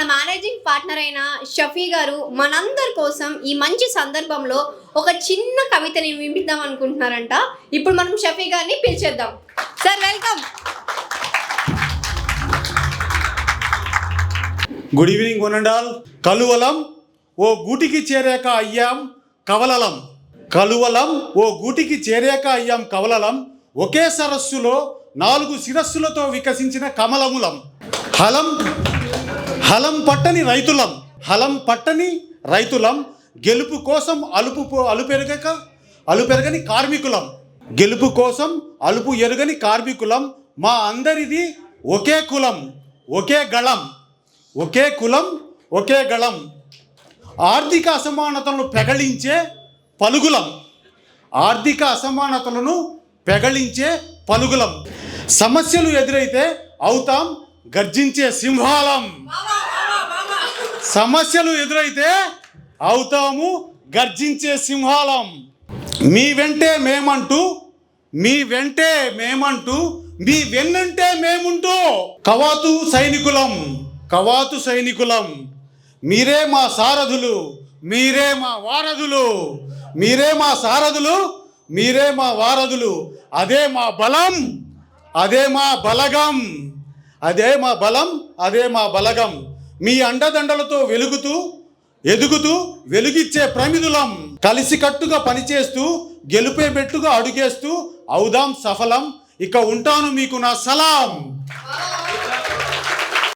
మన managing partner అయిన షఫీ గారు మనందరి కోసం ఈ మంచి సందర్భంలో ఒక చిన్న కవితని వినిపిద్దాం అనుకుంటున్నారంట. ఇప్పుడు మనం షఫీ గారిని పిలిచేద్దాం. Sir welcome. గుడ్ ఈవినింగ్ వనండాల్ కలువలం ఓ గూటికి చేరాక అయ్యాం కవలలం. కలువలం ఓ గూటికి చేరాక అయ్యాం కవలలం. ఒకే సరస్సులో నాలుగు శిరస్సులతో వికసించిన కమలములం. హలం హలం పట్టని రైతులం హలం పట్టని రైతులం గెలుపు కోసం అలుపు అలుపెరగక అలుపెరగని కార్మికులం. గెలుపు కోసం అలుపు ఎరుగని కార్మికులం మా అందరిది ఒకే కులం ఒకే గళం ఒకే కులం ఒకే గళం. ఆర్థిక అసమానతలను పెగళించే పలుగులం. ఆర్థిక అసమానతలను పెగళించే పలుగులం. సమస్యలు ఎదురైతే అవుతాం గర్జించే సింహాలం. సమస్యలు ఎదురైతే అవుతాము గర్జించే సింహాలం. మీ వెంటే మేమంటూ మీ వెంటే మేమంటూ మీ వెన్నంటే మేముంటూ. కవాతు సైనికులం కవాతు సైనికులం. మీరే మా సారథులు మీరే మా వారధులు. మీరే మా సారథులు మీరే మా వారధులు. అదే మా బలం అదే మా బలగం. అదే మా బలం అదే మా బలగం. మీ అండదండలతో వెలుగుతూ ఎదుగుతూ వెలుగిచ్చే ప్రమిదులం. కలిసికట్టుగా పనిచేస్తూ గెలుపేబెట్టుగా అడుగేస్తూ అవుదాం సఫలం ఇక ఉంటాను మీకు నా సలాం.